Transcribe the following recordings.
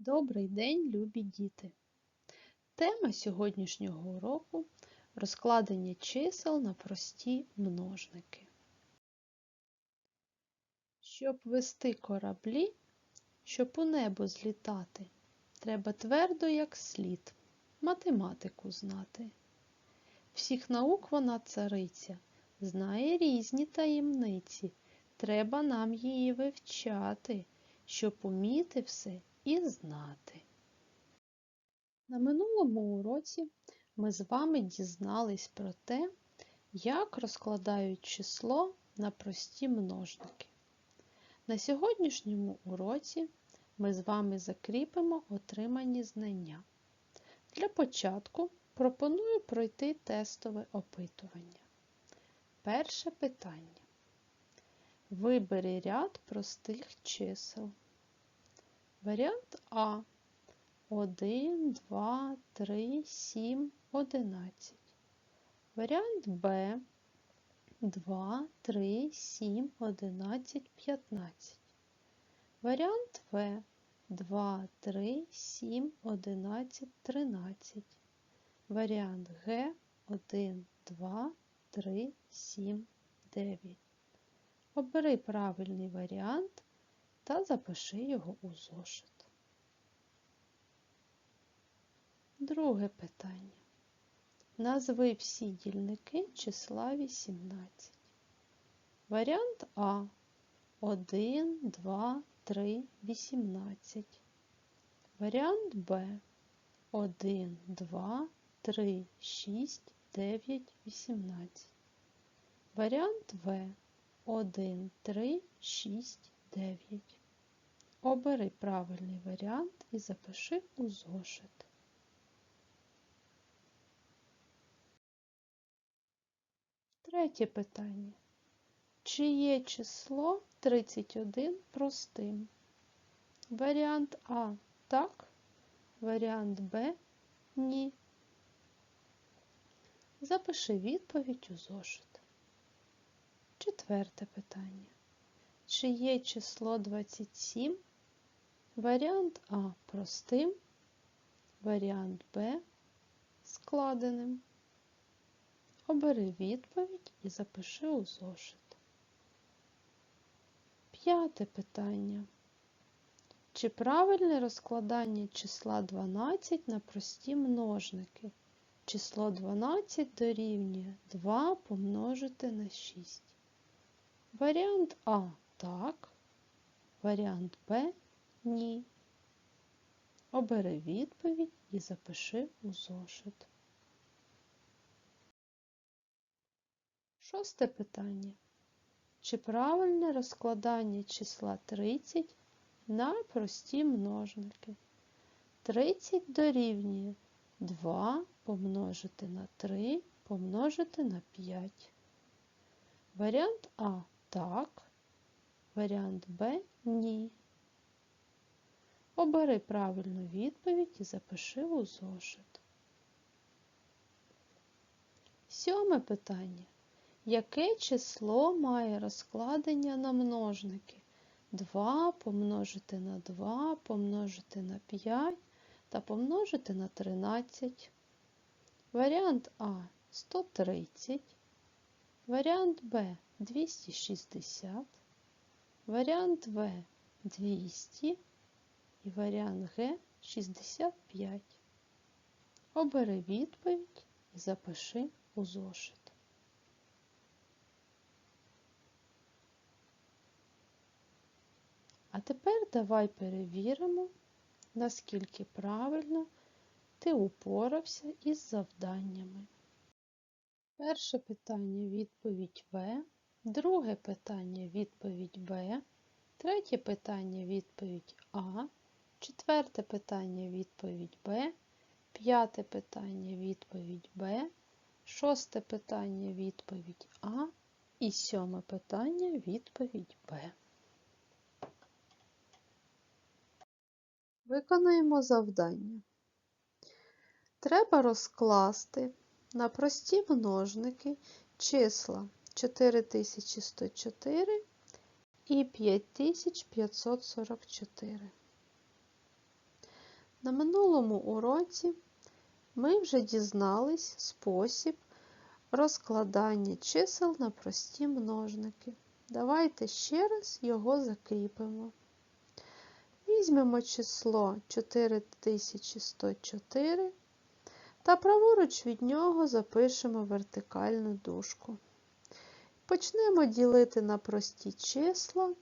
Добрий день, любі діти! Тема сьогоднішнього уроку розкладення чисел на прості множники. Щоб вести кораблі, щоб у небо злітати, треба твердо, як слід, математику знати. Всіх наук вона цариця, знає різні таємниці, треба нам її вивчати, щоб уміти все і знати. На минулому уроці ми з вами дізнались про те, як розкладають число на прості множники. На сьогоднішньому уроці ми з вами закріпимо отримані знання. Для початку пропоную пройти тестове опитування. Перше питання. Вибери ряд простих чисел. Варіант А 1, 2, 3, 7, 11. Варіант Б 2, 3, 7, 11, 15. Варіант В 2, 3, 7, 11, 13. Варіант Г 1, 2, 3, 7, 9. Обери правильний варіант та запиши його у зошит. Друге питання. Назви всі дільники числа 18. Варіант А 1, 2, 3, 18. Варіант Б 1, 2, 3, 6, 9, 18. Варіант В 1, 3, 6, 9. Обери правильний варіант і запиши у зошит. Третє питання. Чи є число 31 простим? Варіант А так, варіант Б ні. Запиши відповідь у зошит. Четверте питання. Чи є число 27? Варіант А простим, варіант Б складеним. Обери відповідь і запиши у зошит. П'яте питання. Чи правильне розкладання числа 12 на прості множники? Число 12 дорівнює 2 помножити на 6. Варіант А так, варіант Б ні. Обери відповідь і запиши у зошит. Шосте питання. Чи правильне розкладання числа 30 на прості множники? 30 дорівнює 2 помножити на 3 помножити на 5. Варіант А так, варіант Б ні. Обери правильну відповідь і запиши у зошит. Сьоме питання. Яке число має розкладення на множники? 2 помножити на 2 помножити на 5 та помножити на 13. Варіант А 130. Варіант Б 260. Варіант В 200 і варіант Г 65. Обери відповідь і запиши у зошит. А тепер давай перевіримо, наскільки правильно ти упорався із завданнями. Перше питання відповідь В, друге питання відповідь Б, третє питання відповідь А, четверте питання відповідь Б, п'яте питання відповідь Б, шосте питання відповідь А і сьоме питання відповідь Б. Виконуємо завдання. Треба розкласти на прості множники числа 4104 і 5544. На минулому уроці ми вже дізнались спосіб розкладання чисел на прості множники. Давайте ще раз його закріпимо. Візьмемо число 4104 та праворуч від нього запишемо вертикальну дужку. Почнемо ділити на прості числа,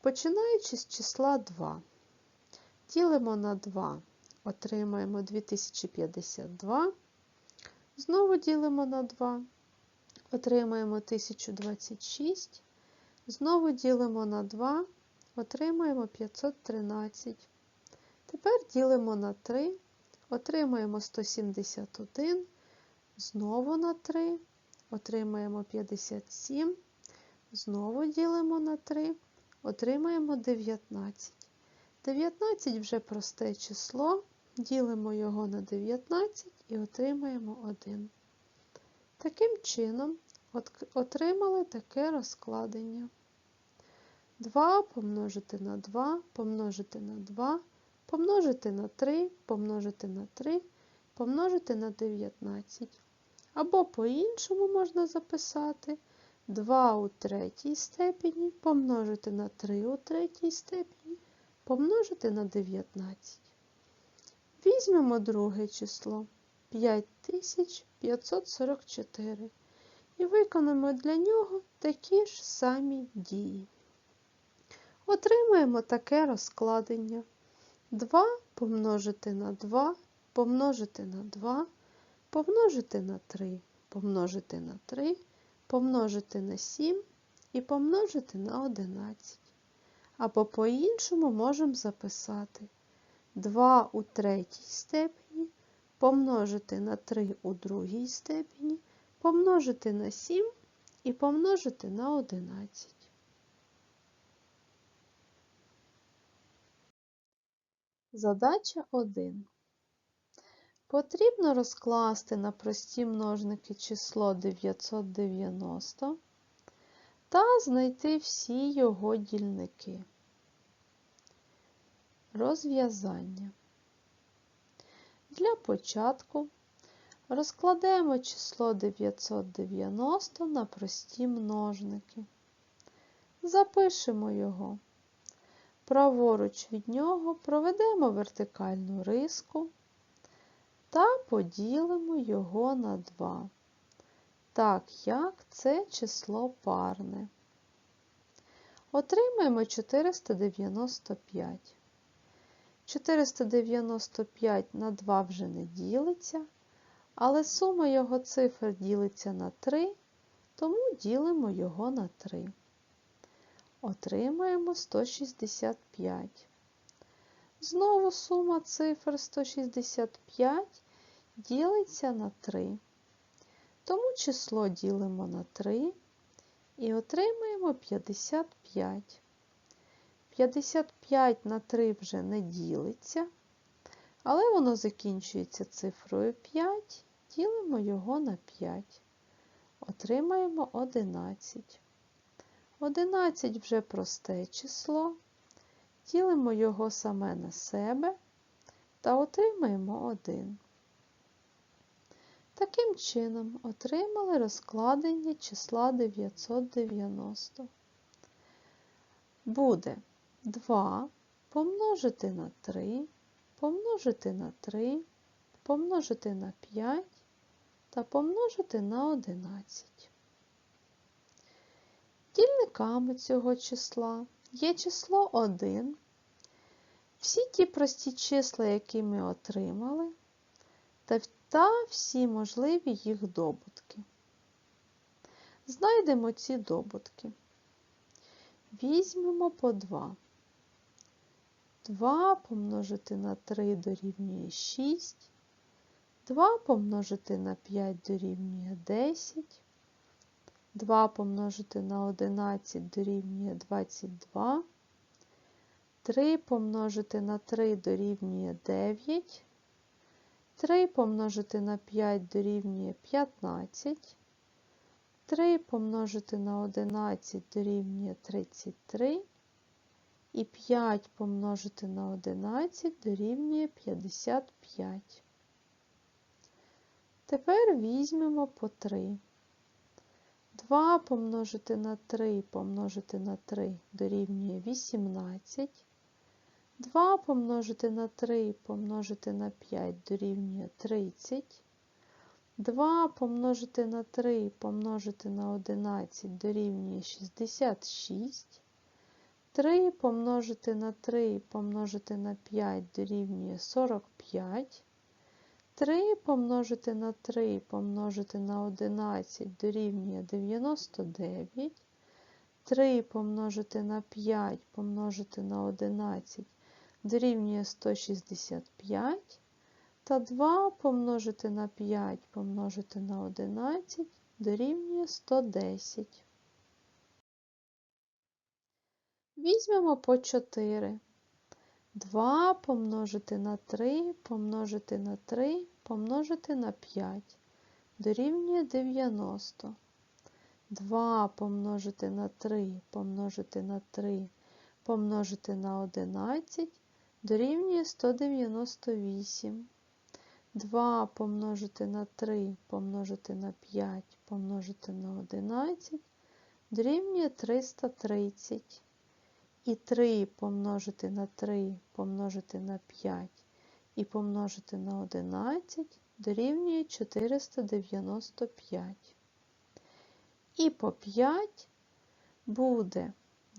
починаючи з числа 2. Ділимо на 2, отримаємо 2052. Знову ділимо на 2, отримаємо 1026. Знову ділимо на 2, отримаємо 513. Тепер ділимо на 3, отримаємо 171. Знову на 3, отримаємо 57. Знову ділимо на 3, отримаємо 19. 19 вже просте число, ділимо його на 19 і отримаємо 1. Таким чином, отримали таке розкладення. 2 помножити на 2, помножити на 2, помножити на 3, помножити на 3, помножити на 19. Або по-іншому можна записати 2 у третій степені помножити на 3 у третій степені помножити на 19. Візьмемо друге число 5544 і виконаємо для нього такі ж самі дії. Отримаємо таке розкладення. 2 помножити на 2, помножити на 2, помножити на 3, помножити на 3, помножити на 7 і помножити на 11. Або по-іншому можемо записати 2 у третій степені, помножити на 3 у другій степені, помножити на 7 і помножити на 11. Задача 1. Потрібно розкласти на прості множники число 990 та знайти всі його дільники. Розв'язання. Для початку розкладемо число 990 на прості множники. Запишемо його. Праворуч від нього проведемо вертикальну риску та поділимо його на 2 так як це число парне. Отримаємо 495. 495 на 2 вже не ділиться, але сума його цифр ділиться на 3, тому ділимо його на 3. Отримаємо 165. Знову сума цифр 165 ділиться на 3. Тому число ділимо на 3 і отримаємо 55. 55 на 3 вже не ділиться, але воно закінчується цифрою 5, ділимо його на 5. Отримаємо 11. 11 вже просте число, ділимо його саме на себе та отримаємо 1. Таким чином, отримали розкладення числа 990. Буде 2 помножити на 3, помножити на 3, помножити на 5 та помножити на 11. Дільниками цього числа є число 1. Всі ті прості числа, які ми отримали, та та всі можливі їх добутки. Знайдемо ці добутки. Візьмемо по 2. 2 помножити на 3 дорівнює 6. 2 помножити на 5 дорівнює 10. 2 помножити на 11 дорівнює 22. 3 помножити на 3 дорівнює 9. 3 помножити на 5 дорівнює 15. 3 помножити на 11 дорівнює 33. І 5 помножити на 11 дорівнює 55. Тепер візьмемо по 3. 2 помножити на 3 помножити на 3 дорівнює 18. 2 помножити на 3 помножити на 5 дорівнює 30. 2 помножити на 3 помножити на 11 дорівнює 66. 3 помножити на 3 помножити на 5 дорівнює 45. 3 помножити на 3 помножити на 11 дорівнює 99. 3 помножити на 5 помножити на 11 дорівнює 165. Та 2 помножити на 5 помножити на 11 дорівнює 110. Візьмемо по 4. 2 помножити на 3 помножити на 3 помножити на 5 дорівнює 90. 2 помножити на 3 помножити на 3 помножити на 11 дорівнює 198. 2 помножити на 3 помножити на 5 помножити на 11 дорівнює 330. І 3 помножити на 3 помножити на 5 і помножити на 11 дорівнює 495. І по 5 буде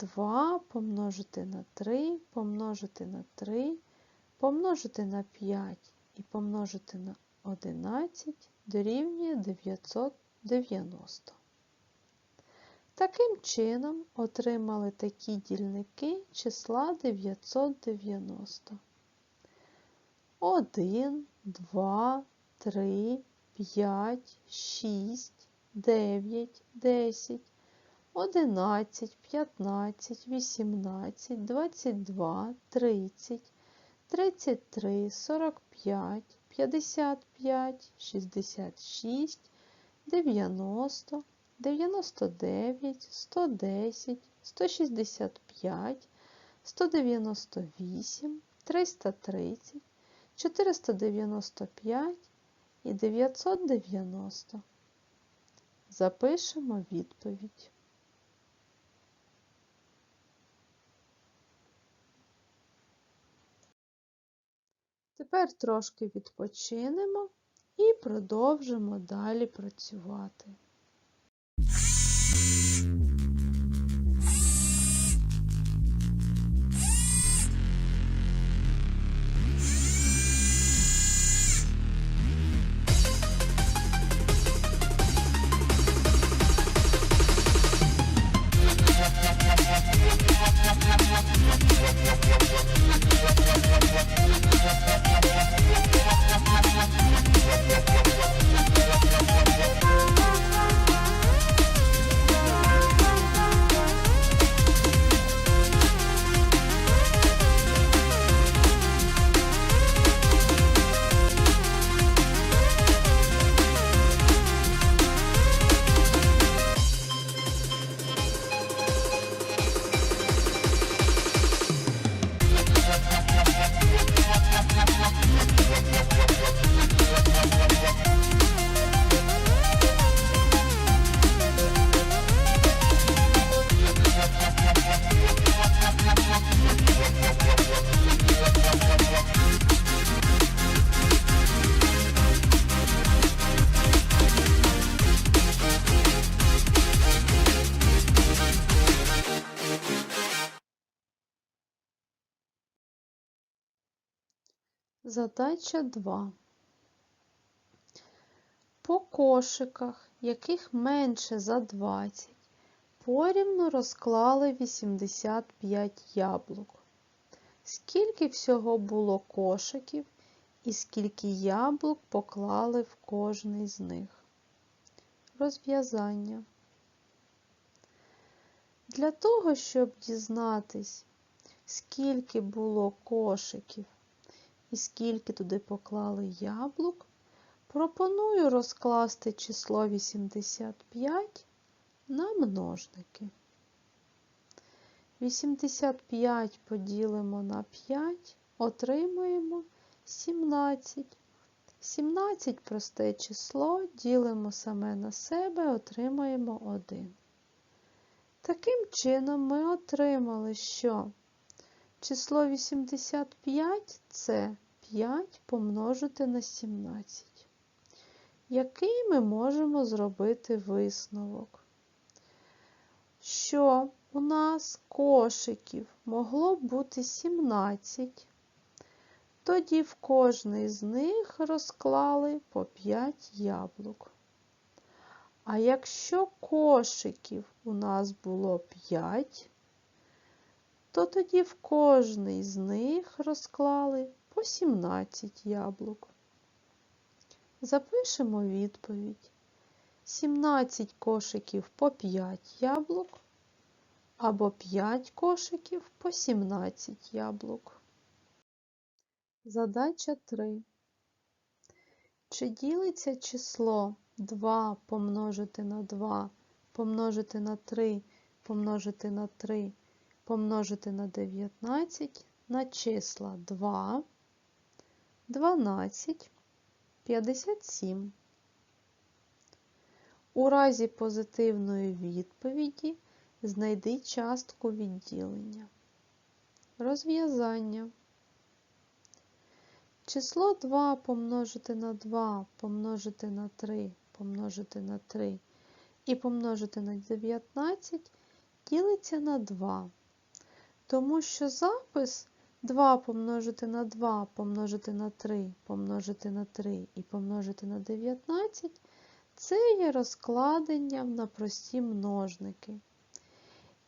2 помножити на 3 помножити на 3 помножити на 5 і помножити на 11 дорівнює 990. Таким чином отримали такі дільники числа 990. 1, 2, 3, 5, 6, 9, 10, 11, 15, 18, 22, 30, 33, 45, 55, 66, 90, 99, 110, 165, 198, 330, 495 і 990. Запишемо відповідь. Тепер трошки відпочинемо і продовжимо далі працювати. Задача 2. По кошиках, яких менше за 20, порівну розклали 85 яблук. Скільки всього було кошиків і скільки яблук поклали в кожний з них? Розв'язання. Для того, щоб дізнатись, скільки було кошиків і скільки туди поклали яблук, пропоную розкласти число 85 на множники. 85 поділимо на 5, отримуємо 17. 17 просте число, ділимо саме на себе, отримаємо 1. Таким чином ми отримали, що число 85 це 5 помножити на 17. Який ми можемо зробити висновок? Що у нас кошиків могло бути 17, тоді в кожний з них розклали по 5 яблук. А якщо кошиків у нас було 5, то тоді в кожний з них розклали по 17 яблук. Запишемо відповідь. 17 кошиків по 5 яблук або 5 кошиків по 17 яблук. Задача 3. Чи ділиться число 2 помножити на 2, помножити на 3, помножити на 3, помножити на 19 на числа 2, 12, 57. У разі позитивної відповіді знайди частку відділення. Розв'язання. Число 2 помножити на 2, помножити на 3, помножити на 3 і помножити на 19 ділиться на 2, тому що запис 2 помножити на 2, помножити на 3, помножити на 3 і помножити на 19 це є розкладенням на прості множники.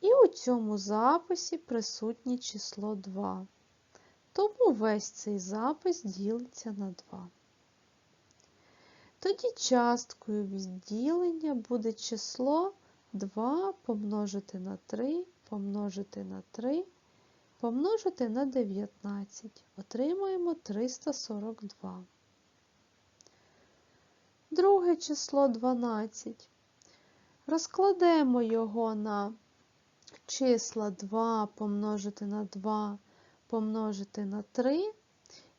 І у цьому записі присутнє число 2. Тому весь цей запис ділиться на 2. Тоді часткою відділення буде число 2 помножити на 3, помножити на 3, помножити на 19. Отримаємо 342. Друге число 12. Розкладемо його на числа 2 помножити на 2 помножити на 3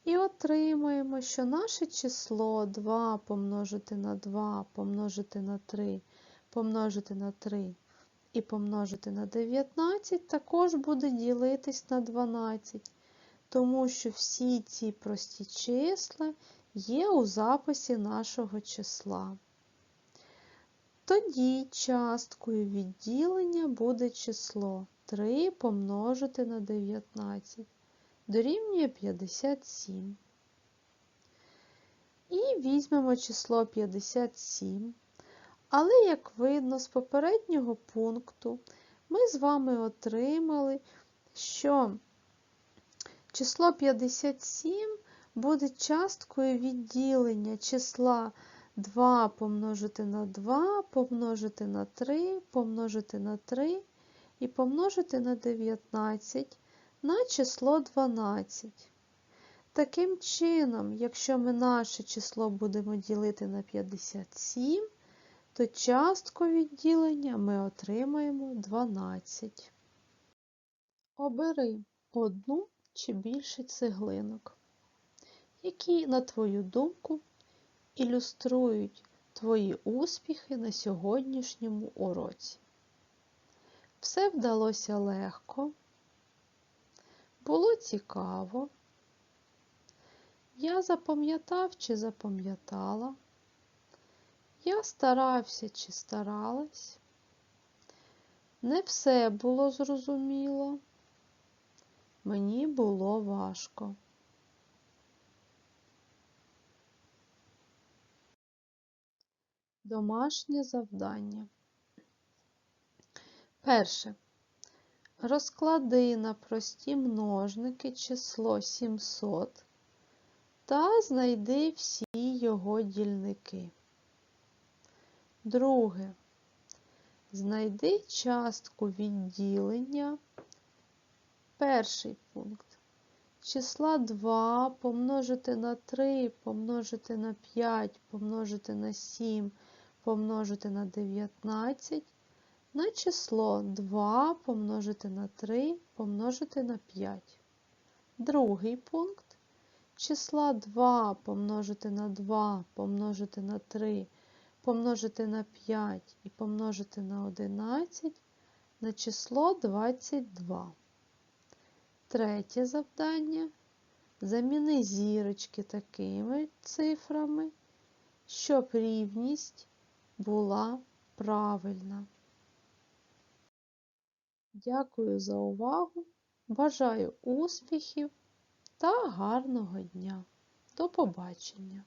і отримаємо, що наше число 2 помножити на 2 помножити на 3 помножити на 3 і помножити на 19 також буде ділитись на 12, тому що всі ці прості числа є у записі нашого числа. Тоді часткою відділення буде число 3 помножити на 19 дорівнює 57. І візьмемо число 57. Але, як видно, з попереднього пункту ми з вами отримали, що число 57 буде часткою відділення числа 2 помножити на 2, помножити на 3, помножити на 3 і помножити на 19 на число 12. Таким чином, якщо ми наше число будемо ділити на 57, то частку відділення ми отримаємо 12. Обери одну чи більше цеглинок, які, на твою думку, ілюструють твої успіхи на сьогоднішньому уроці. Все вдалося легко, було цікаво. Я запам'ятав чи запам'ятала. Я старався чи старалась. Не все було зрозуміло. Мені було важко. Домашнє завдання. Перше. Розклади на прості множники число 700 та знайди всі його дільники. Друге. Знайди частку відділення. Перший пункт. Числа 2 помножити на 3, помножити на 5, помножити на 7, помножити на 19 на число 2 помножити на 3 помножити на 5. Другий пункт числа 2 помножити на 2 помножити на 3 помножити на 5 і помножити на 11 на число 22. Третє завдання. Заміни зірочки такими цифрами, щоб рівність була правильна. Дякую за увагу. Бажаю успіхів та гарного дня. До побачення!